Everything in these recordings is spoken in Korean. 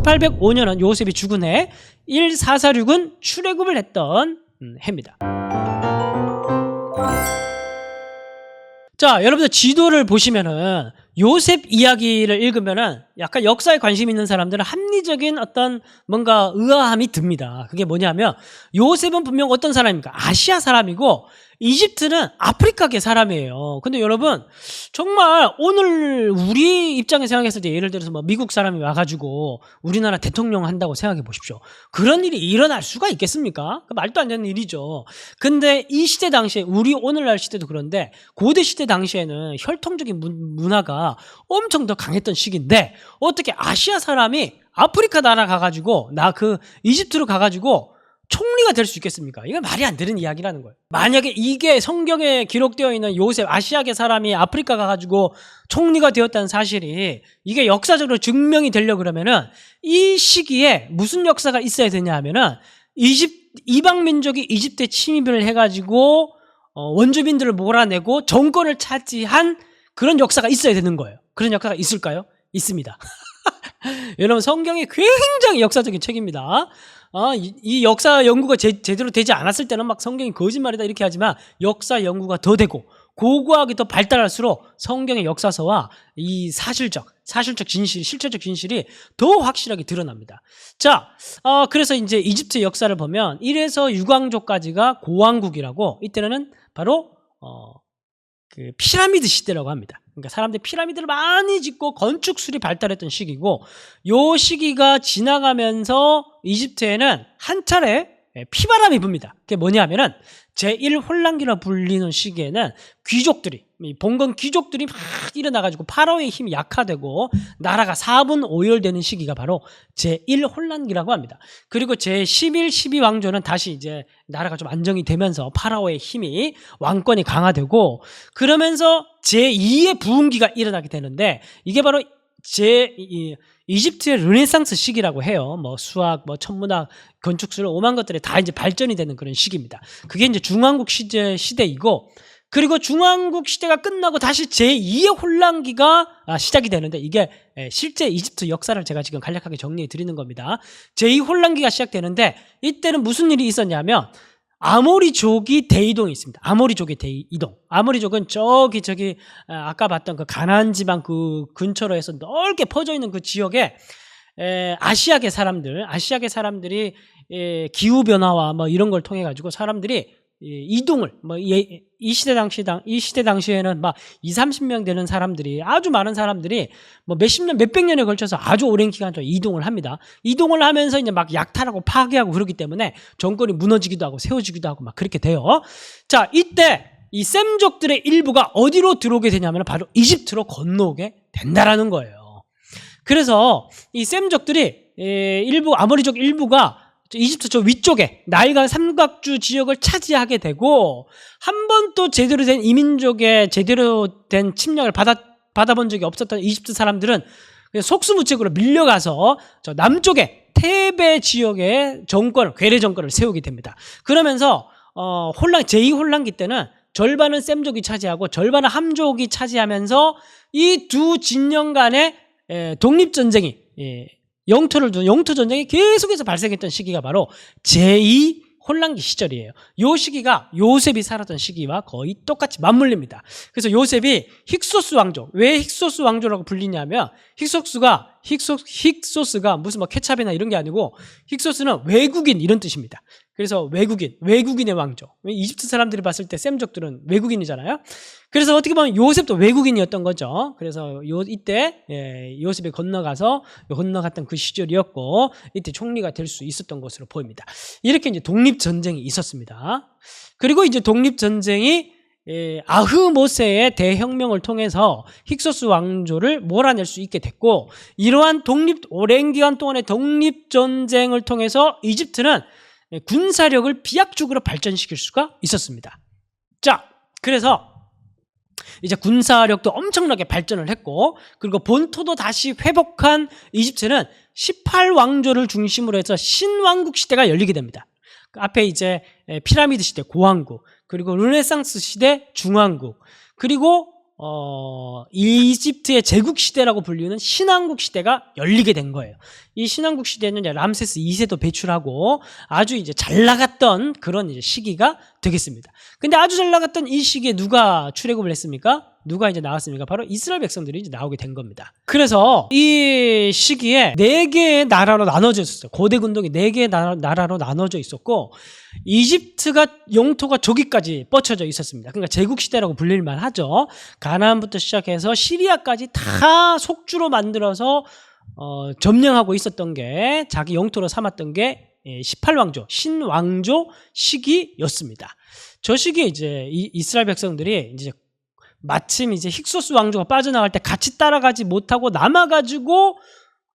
1805년은 요셉이 죽은 해, 1446은 출애굽을 했던 음, 해입니다. 자, 여러분들 지도를 보시면은 요셉 이야기를 읽으면은 약간 역사에 관심 있는 사람들은 합리적인 어떤 뭔가 의아함이 듭니다. 그게 뭐냐면 요셉은 분명 어떤 사람입니까? 아시아 사람이고 이집트는 아프리카계 사람이에요. 근데 여러분 정말 오늘 우리 입장에 생각했을 때 예를 들어서 뭐 미국 사람이 와가지고 우리나라 대통령 한다고 생각해 보십시오. 그런 일이 일어날 수가 있겠습니까? 그 말도 안 되는 일이죠. 근데 이 시대 당시에 우리 오늘날 시대도 그런데 고대 시대 당시에는 혈통적인 문- 문화가 엄청 더 강했던 시기인데 어떻게 아시아 사람이 아프리카 나라 가가지고 나 그 이집트로 가가지고 총리가 될 수 있겠습니까? 이건 말이 안 되는 이야기라는 거예요. 만약에 이게 성경에 기록되어 있는 요셉 아시아계 사람이 아프리카 가가지고 총리가 되었다는 사실이 이게 역사적으로 증명이 되려 그러면은 이 시기에 무슨 역사가 있어야 되냐 하면은 이집 이방 민족이 이집트에 침입을 해가지고 어, 원주민들을 몰아내고 정권을 차지한 그런 역사가 있어야 되는 거예요. 그런 역사가 있을까요? 있습니다. 여러분 성경이 굉장히 역사적인 책입니다. 아, 이, 이 역사 연구가 제, 제대로 되지 않았을 때는 막 성경이 거짓말이다 이렇게 하지만 역사 연구가 더 되고 고고하게 더 발달할수록 성경의 역사서와 이 사실적, 사실적 진실, 실체적 진실이 더 확실하게 드러납니다. 자, 어, 그래서 이제 이집트 역사를 보면 1에서 6왕조까지가 고왕국이라고 이때는 바로 어, 그 피라미드 시대라고 합니다. 그러니까 사람들이 피라미드를 많이 짓고 건축술이 발달했던 시기고 요 시기가 지나가면서 이집트에는 한 차례 예, 피바람이 붑니다. 그게 뭐냐면은 제1 혼란기라 불리는 시기에는 귀족들이 이 봉건 귀족들이 막 일어나가지고 파라오의 힘이 약화되고 나라가 4분 5열되는 시기가 바로 제1 혼란기라고 합니다. 그리고 제11, 12왕조는 다시 이제 나라가 좀 안정이 되면서 파라오의 힘이 왕권이 강화되고 그러면서 제2의 부흥기가 일어나게 되는데 이게 바로 제 이, 이집트의 르네상스 시기라고 해요. 뭐 수학, 뭐 천문학, 건축술 오만 것들이 다 이제 발전이 되는 그런 시기입니다. 그게 이제 중왕국 시대 시대이고 그리고 중왕국 시대가 끝나고 다시 제2의 혼란기가 아, 시작이 되는데 이게 예, 실제 이집트 역사를 제가 지금 간략하게 정리해 드리는 겁니다. 제2 혼란기가 시작되는데 이때는 무슨 일이 있었냐면 아모리족이 대이동이 있습니다. 아모리족의 대이동. 아모리족은 저기 저기 아, 아까 봤던 그 가나안 지방 그 근처로 해서 넓게 퍼져 있는 그 지역에 에, 아시아계 사람들, 아시아계 사람들이 에, 기후 변화와 뭐 이런 걸 통해 가지고 사람들이 이 이동을 뭐 이 시대 당시 당 이 시대 당시에는 막 2, 30명 되는 사람들이 아주 많은 사람들이 뭐 몇십 년, 몇백 년에 걸쳐서 아주 오랜 기간 동안 이동을 합니다. 이동을 하면서 이제 막 약탈하고 파괴하고 그러기 때문에 정권이 무너지기도 하고 세워지기도 하고 막 그렇게 돼요. 자, 이때 이 셈족들의 일부가 어디로 들어오게 되냐면 바로 이집트로 건너오게 된다라는 거예요. 그래서 이 셈족들이 에, 일부 아모리족 일부가 저 이집트 저 위쪽에 나일강 삼각주 지역을 차지하게 되고 한 번도 제대로 된 이민족의 제대로 된 침략을 받아 받아본 적이 없었던 이집트 사람들은 속수무책으로 밀려가서 저 남쪽에 테베 지역의 정권을 괴뢰 정권을 세우게 됩니다. 그러면서 어 혼란 제2 혼란기 때는 절반은 셈족이 차지하고 절반은 함족이 차지하면서 이 두 진영 간의 에, 독립 전쟁이 예, 영토를 둔 영토 전쟁이 계속해서 발생했던 시기가 바로 제2 혼란기 시절이에요. 요 시기가 요셉이 살았던 시기와 거의 똑같이 맞물립니다. 그래서 요셉이 힉소스 왕조. 왜 힉소스 왕조라고 불리냐면 힉소스가 힉소, 힉소스가 무슨 뭐 케찹이나 이런 게 아니고 힉소스는 외국인 이런 뜻입니다. 그래서 외국인, 외국인의 왕조. 이집트 사람들이 봤을 때 셈족들은 외국인이잖아요. 그래서 어떻게 보면 요셉도 외국인이었던 거죠. 그래서 요 이때 예, 요셉이 건너가서 건너갔던 그 시절이었고 이때 총리가 될 수 있었던 것으로 보입니다. 이렇게 이제 독립 전쟁이 있었습니다. 그리고 이제 독립 전쟁이 예, 아흐모세의 대혁명을 통해서 힉소스 왕조를 몰아낼 수 있게 됐고 이러한 독립 오랜 기간 동안의 독립 전쟁을 통해서 이집트는 예, 군사력을 비약적으로 발전시킬 수가 있었습니다. 자, 그래서 이제 군사력도 엄청나게 발전을 했고 그리고 본토도 다시 회복한 이집트는 18왕조를 중심으로 해서 신왕국 시대가 열리게 됩니다. 그 앞에 이제 피라미드 시대 고왕국 그리고 르네상스 시대 중왕국 그리고 어, 이집트의 제국 시대라고 불리는 신왕국 시대가 열리게 된 거예요. 이 신왕국 시대는 람세스 2세도 배출하고 아주 이제 잘 나갔던 그런 이제 시기가 되겠습니다. 근데 아주 잘 나갔던 이 시기에 누가 출애굽을 했습니까? 누가 이제 나왔습니까? 바로 이스라엘 백성들이 이제 나오게 된 겁니다. 그래서 이 시기에 네 개의 나라로 나눠져 있었어요. 고대 군동이 네 개의 나라, 나라로 나눠져 있었고 이집트가 영토가 저기까지 뻗쳐져 있었습니다. 그러니까 제국 시대라고 불릴만 하죠. 가나안부터 시작해서 시리아까지 다 속주로 만들어서 어, 점령하고 있었던 게 자기 영토로 삼았던 게 18왕조 신왕조 시기였습니다. 저 시기에 이제 이, 이스라엘 백성들이 이제 마침 이제 힉소스 왕조가 빠져나갈 때 같이 따라가지 못하고 남아가지고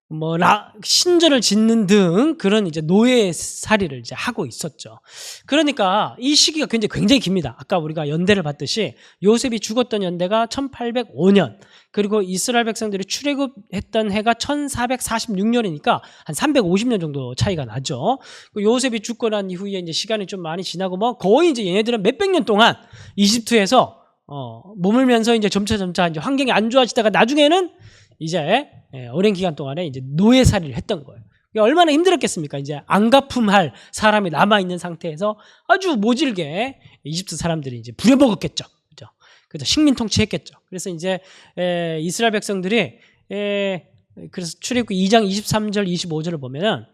뭐 라, 신전을 짓는 등 그런 이제 노예 살이를 이제 하고 있었죠. 그러니까 이 시기가 굉장히 굉장히 깁니다. 아까 우리가 연대를 봤듯이 요셉이 죽었던 연대가 1805년 그리고 이스라엘 백성들이 출애굽했던 해가 1446년이니까 한 350년 정도 차이가 나죠. 그 요셉이 죽고 난 이후에 이제 시간이 좀 많이 지나고 뭐 거의 이제 얘네들은 몇백 년 동안 이집트에서 어, 머물면서 이제 점차 점차 이제 환경이 안 좋아지다가 나중에는 이제 예, 오랜 기간 동안에 이제 노예살이를 했던 거예요. 얼마나 힘들었겠습니까? 이제 안가품할 사람이 남아 있는 상태에서 아주 모질게 이집트 사람들이 이제 부려먹었겠죠. 그죠? 그래서 식민 통치했겠죠. 그래서 이제 에, 이스라엘 백성들이 에, 그래서 출애굽 2장 23절 25절을 보면은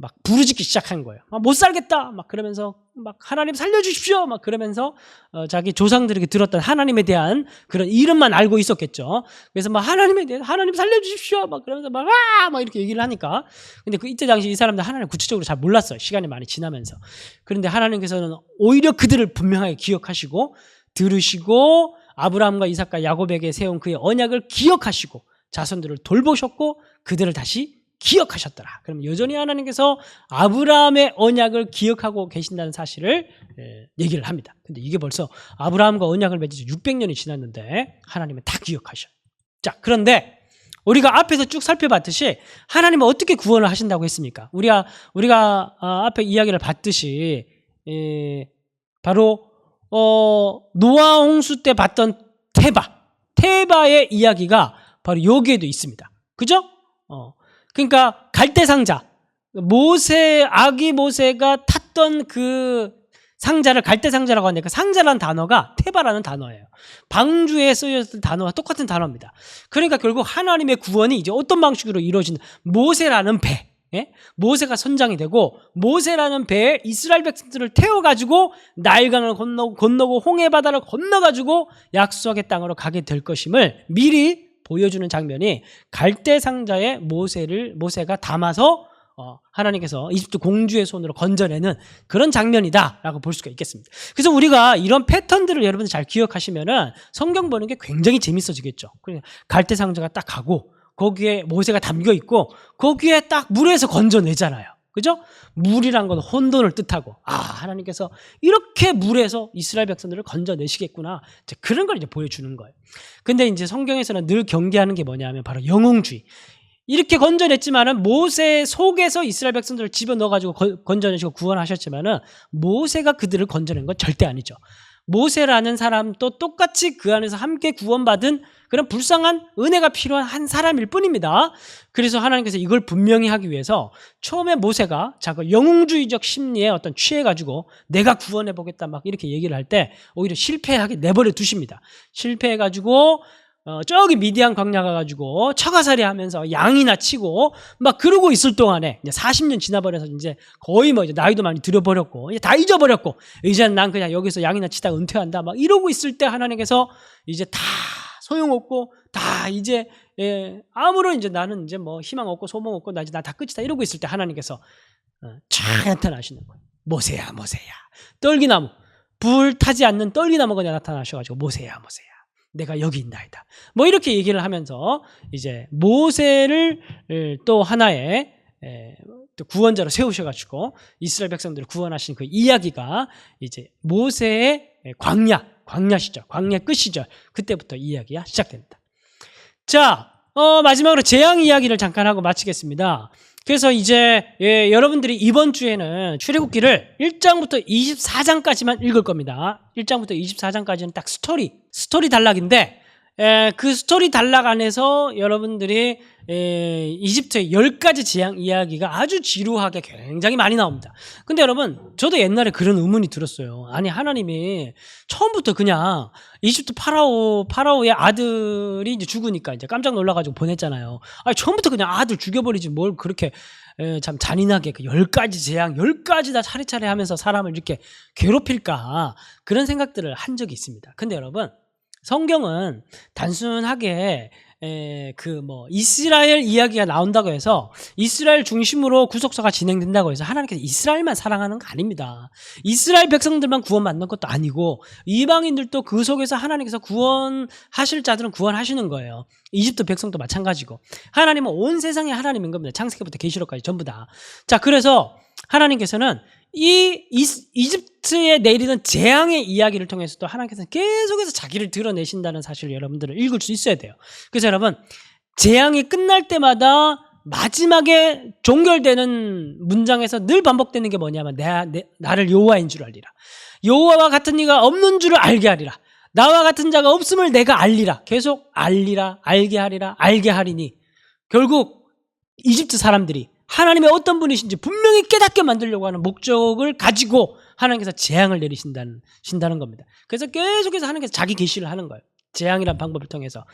막 부르짖기 시작한 거예요. 아, 못 살겠다. 막 그러면서 막 하나님 살려주십시오. 막 그러면서 어, 자기 조상들에게 들었던 하나님에 대한 그런 이름만 알고 있었겠죠. 그래서 막 하나님에 대해 하나님 살려주십시오. 막 그러면서 막 아! 막 이렇게 얘기를 하니까 근데 그 이때 당시 이 사람들 하나님 구체적으로 잘 몰랐어요. 시간이 많이 지나면서. 그런데 하나님께서는 오히려 그들을 분명하게 기억하시고 들으시고 아브라함과 이삭과 야곱에게 세운 그의 언약을 기억하시고 자손들을 돌보셨고 그들을 다시 기억하셨더라. 그럼 여전히 하나님께서 아브라함의 언약을 기억하고 계신다는 사실을 예, 얘기를 합니다. 근데 이게 벌써 아브라함과 언약을 맺은 지 600년이 지났는데 하나님은 다 기억하셔. 자, 그런데 우리가 앞에서 쭉 살펴봤듯이 하나님은 어떻게 구원을 하신다고 했습니까? 우리가 우리가 아, 앞에 이야기를 봤듯이 예, 바로 어, 노아 홍수 때 봤던 테바, 테바의 이야기가 바로 여기에도 있습니다. 그죠? 어, 그러니까 갈대 상자 모세 아기 모세가 탔던 그 상자를 갈대 상자라고 하는데 그 상자라는 단어가 테바라는 단어예요. 방주에 쓰여졌던 단어와 똑같은 단어입니다. 그러니까 결국 하나님의 구원이 이제 어떤 방식으로 이루어진 모세라는 배. 예? 모세가 선장이 되고 모세라는 배에 이스라엘 백성들을 태워 가지고 나일강을 건너고, 건너고 홍해 바다를 건너 가지고 약속의 땅으로 가게 될 것임을 미리 보여주는 장면이 갈대 상자에 모세를 모세가 담아서 어, 하나님께서 이집트 공주의 손으로 건져내는 그런 장면이다라고 볼 수가 있겠습니다. 그래서 우리가 이런 패턴들을 여러분들 잘 기억하시면은 성경 보는 게 굉장히 재밌어지겠죠. 그냥 갈대 상자가 딱 가고 거기에 모세가 담겨 있고 거기에 딱 물에서 건져내잖아요. 그죠? 물이란 건 혼돈을 뜻하고 아 하나님께서 이렇게 물에서 이스라엘 백성들을 건져내시겠구나 이제 그런 걸 이제 보여주는 거예요. 근데 이제 성경에서는 늘 경계하는 게 뭐냐면 바로 영웅주의. 이렇게 건져냈지만은 모세 속에서 이스라엘 백성들을 집어 넣어가지고 건져내시고 구원하셨지만은 모세가 그들을 건져낸 건 절대 아니죠. 모세라는 사람도 똑같이 그 안에서 함께 구원받은 그런 불쌍한 은혜가 필요한 한 사람일 뿐입니다. 그래서 하나님께서 이걸 분명히 하기 위해서 처음에 모세가 자그 영웅주의적 심리에 어떤 취해가지고 내가 구원해 보겠다 막 이렇게 얘기를 할 때 오히려 실패하게 내버려 두십니다. 실패해가지고 어, 저기 미디안 광야 가가지고 처가살이 하면서 양이나 치고 막 그러고 있을 동안에 이제 40년 지나버려서 이제 거의 뭐 이제 나이도 많이 들어버렸고 이제 다 잊어버렸고 이제는 난 그냥 여기서 양이나 치다가 은퇴한다 막 이러고 있을 때 하나님께서 이제 다 소용없고 다 이제 예, 아무런 이제 나는 이제 뭐 희망 없고 소망 없고 나 이제 나 다 끝이다 이러고 있을 때 하나님께서 어, 쫙 나타나시는 거예요. 모세야 모세야 떨기나무 불 타지 않는 떨기나무가 나타나셔가지고 모세야 모세야 내가 여기 있나이다. 뭐 이렇게 얘기를 하면서 이제 모세를 또 하나의 구원자로 세우셔가지고 이스라엘 백성들을 구원하신 그 이야기가 이제 모세의 광야, 광야 시절, 광야 끝 시절 그때부터 이야기가 시작됩니다. 자, 어, 마지막으로 재앙 이야기를 잠깐 하고 마치겠습니다. 그래서 이제 예, 여러분들이 이번 주에는 출애굽기를 1장부터 24장까지만 읽을 겁니다. 1장부터 24장까지는 딱 스토리, 스토리 단락인데 에, 그 스토리 단락 안에서 여러분들이 에, 이집트의 열 가지 재앙 이야기가 아주 지루하게 굉장히 많이 나옵니다. 근데 여러분, 저도 옛날에 그런 의문이 들었어요. 아니, 하나님이 처음부터 그냥 이집트 파라오, 파라오의 아들이 이제 죽으니까 이제 깜짝 놀라가지고 보냈잖아요. 아니, 처음부터 그냥 아들 죽여버리지 뭘 그렇게 에, 참 잔인하게 그열 가지 재앙, 열 가지 다 차례차례 하면서 사람을 이렇게 괴롭힐까. 그런 생각들을 한 적이 있습니다. 근데 여러분, 성경은 단순하게 그 뭐 이스라엘 이야기가 나온다고 해서 이스라엘 중심으로 구속사가 진행된다고 해서 하나님께서 이스라엘만 사랑하는 거 아닙니다. 이스라엘 백성들만 구원받는 것도 아니고 이방인들도 그 속에서 하나님께서 구원하실 자들은 구원하시는 거예요. 이집트 백성도 마찬가지고 하나님은 온 세상의 하나님인 겁니다. 창세기부터 계시록까지 전부 다. 자 그래서 하나님께서는 이 이집트에 내리는 재앙의 이야기를 통해서도 하나님께서는 계속해서 자기를 드러내신다는 사실을 여러분들은 읽을 수 있어야 돼요. 그래서 여러분 재앙이 끝날 때마다 마지막에 종결되는 문장에서 늘 반복되는 게 뭐냐면 내, 내- 나를 여호와인 줄 알리라. 여호와와 같은 이가 없는 줄을 알게 하리라. 나와 같은 자가 없음을 내가 알리라. 계속 알리라, 알게 하리라, 알게 하리니 결국 이집트 사람들이 하나님의 어떤 분이신지 분명히 깨닫게 만들려고 하는 목적을 가지고 하나님께서 재앙을 내리신다는 신다는 겁니다. 그래서 계속해서 하나님께서 자기 계시를 하는 거예요. 재앙이란 방법을 통해서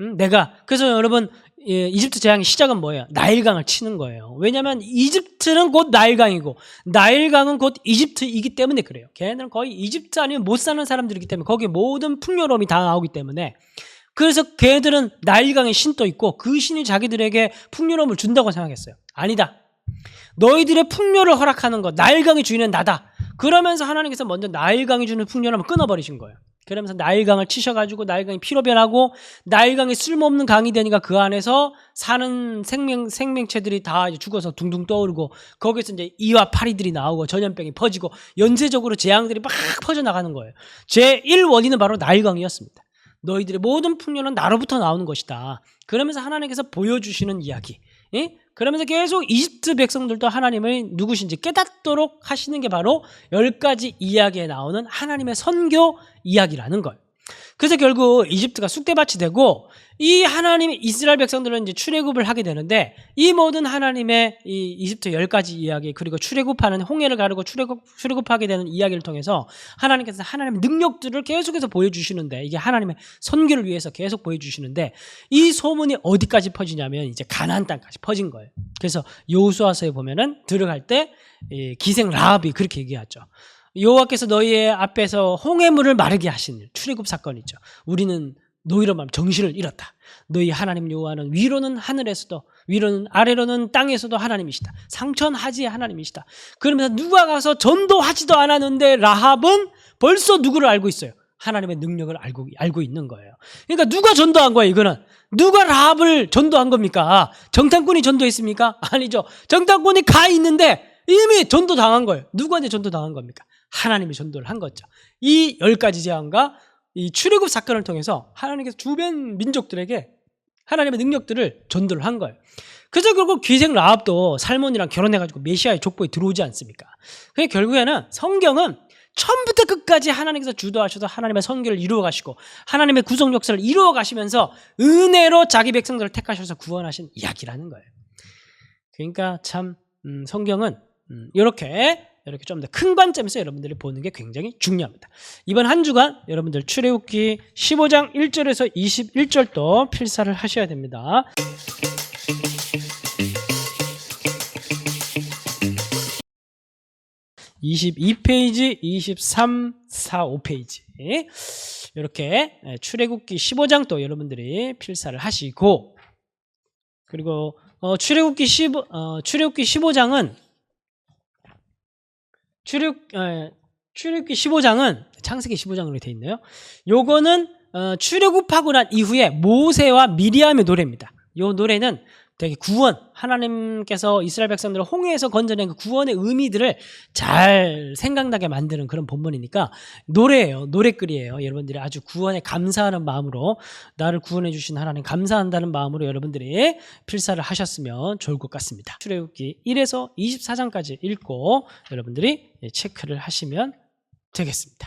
음, 내가 그래서 여러분 예, 이집트 재앙의 시작은 뭐예요? 나일강을 치는 거예요. 왜냐하면 이집트는 곧 나일강이고 나일강은 곧 이집트이기 때문에 그래요. 걔네들은 거의 이집트 아니면 못 사는 사람들이기 때문에 거기에 모든 풍요로움이 다 나오기 때문에 그래서 걔들은 나일강의 신도 있고 그 신이 자기들에게 풍요로움을 준다고 생각했어요. 아니다. 너희들의 풍요를 허락하는 것, 나일강의 주인은 나다. 그러면서 하나님께서 먼저 나일강이 주는 풍요를 끊어버리신 거예요. 그러면서 나일강을 치셔가지고 나일강이 피로 변하고 나일강이 쓸모없는 강이 되니까 그 안에서 사는 생명 생명체들이 다 죽어서 둥둥 떠오르고 거기서 이제 이와 파리들이 나오고 전염병이 퍼지고 연쇄적으로 재앙들이 막 퍼져 나가는 거예요. 제 1 원인은 바로 나일강이었습니다. 너희들의 모든 풍요는 나로부터 나오는 것이다. 그러면서 하나님께서 보여주시는 이야기. 예? 그러면서 계속 이집트 백성들도 하나님을 누구신지 깨닫도록 하시는 게 바로 열 가지 이야기에 나오는 하나님의 선교 이야기라는 걸. 그래서 결국 이집트가 쑥대밭이 되고 이 하나님의 이스라엘 백성들은 이제 출애굽을 하게 되는데 이 모든 하나님의 이 이집트 열 가지 이야기 그리고 출애굽하는 홍해를 가르고 출애굽 출애굽하게 되는 이야기를 통해서 하나님께서 하나님의 능력들을 계속해서 보여주시는데 이게 하나님의 선교를 위해서 계속 보여주시는데 이 소문이 어디까지 퍼지냐면 이제 가나안 땅까지 퍼진 거예요. 그래서 여호수아서에 보면은 들어갈 때이 기생 라합이 그렇게 얘기하죠. 여호와께서 너희의 앞에서 홍해물을 마르게 하신 일, 출애굽 사건이죠. 우리는 너희로 말하면 정신을 잃었다. 너희 하나님 여호와는 위로는 하늘에서도 위로는 아래로는 땅에서도 하나님이시다. 상천하지의 하나님이시다. 그러면서 누가 가서 전도하지도 않았는데 라합은 벌써 누구를 알고 있어요. 하나님의 능력을 알고 알고 있는 거예요. 그러니까 누가 전도한 거예요, 이거는. 누가 라합을 전도한 겁니까? 정탐꾼이 전도했습니까? 아니죠. 정탐꾼이 가 있는데 이미 전도 당한 거예요. 누구한테 전도 당한 겁니까? 하나님이 전도를 한 거죠. 이 열 가지 재앙과 이 출애굽 사건을 통해서 하나님께서 주변 민족들에게 하나님의 능력들을 전도를 한 거예요. 그래서 결국 귀생 라합도 살몬이랑 결혼해가지고 메시아의 족보에 들어오지 않습니까? 그게 결국에는 성경은 처음부터 끝까지 하나님께서 주도하셔서 하나님의 선교를 이루어 가시고 하나님의 구속 역사를 이루어 가시면서 은혜로 자기 백성들을 택하셔서 구원하신 이야기라는 거예요. 그러니까 참 음, 성경은 음, 이렇게 이렇게 좀 더 큰 관점에서 여러분들이 보는 게 굉장히 중요합니다. 이번 한 주간 여러분들 출애굽기 15장 1절에서 21절도 필사를 하셔야 됩니다. (22페이지) (23) (4) (5페이지) 이렇게 출애굽기 15장 또 여러분들이 필사를 하시고 그리고 어, 출애굽기 15 어, 출애굽기 15장은 출애굽 에, 출애굽기 15장은 창세기 15장으로 돼 있네요. 요거는 어, 출애굽하고 난 이후에 모세와 미리암의 노래입니다. 요 노래는 되게 구원 하나님께서 이스라엘 백성들을 홍해에서 건져낸 그 구원의 의미들을 잘 생각나게 만드는 그런 본문이니까 노래예요. 노래글이에요. 여러분들이 아주 구원에 감사하는 마음으로 나를 구원해 주신 하나님 감사한다는 마음으로 여러분들이 필사를 하셨으면 좋을 것 같습니다. 출애굽기 1에서 24장까지 읽고 여러분들이 체크를 하시면 되겠습니다.